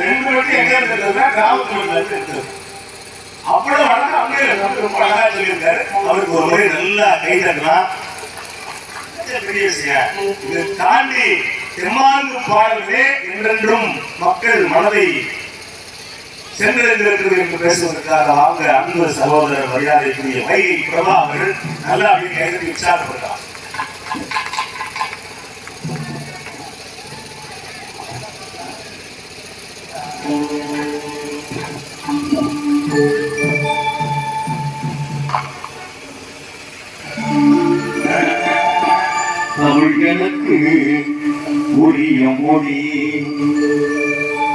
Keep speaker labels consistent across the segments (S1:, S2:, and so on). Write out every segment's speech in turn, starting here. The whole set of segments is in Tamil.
S1: ரெண்டு எங்க இருக்கிறதுனா கிராமத்துல அவ்வளவு அழகா அங்கே ரொம்ப அழகா சொல்லியிருக்காரு அவருக்கு ஒரு முறை நல்லா கை தட்டலாம் பெரிய விஷயம் இதை தாண்டி தெம்மாங்கு பாடலே என்றென்றும் மக்கள் மனதை சென்றடைந்திருக்கிறது என்று பேசுவதற்காக அவங்க அன்பு சகோதரர் மரியாதைக்குரிய வைகை பிரபா அவர்கள் நல்லா அப்படின்னு கைதட்டி உற்சாகப்படுத்தார்
S2: தமிழ்களுக்கு உரிய மொழி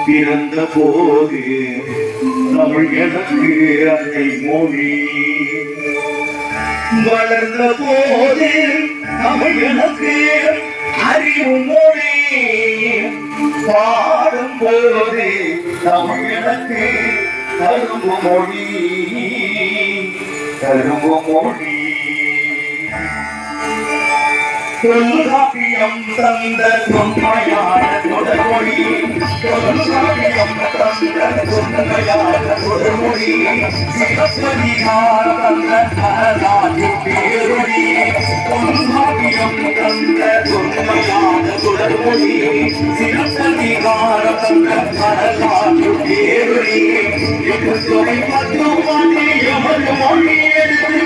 S2: பிறந்த போது தமிழ்களுக்கு அதை மொழி. வளர்ந்த போது தமிழ்களுக்கு அறிவு மொழி. பாடும் போது தமிழ் கரும்பு மொழி கரும்பு மொழி. தொல்காப்பியம் தந்த தொன்மையான தொடர்மொழி தொல்காப்பியம் தந்த தொன்மையான தொடர்மொழி சிவப்பதிகார தந்த தொன்மையான தொடர்மொழி சிவப்பதிகார வரலாற்று பேரொழி எட்டு மொழி எடுத்து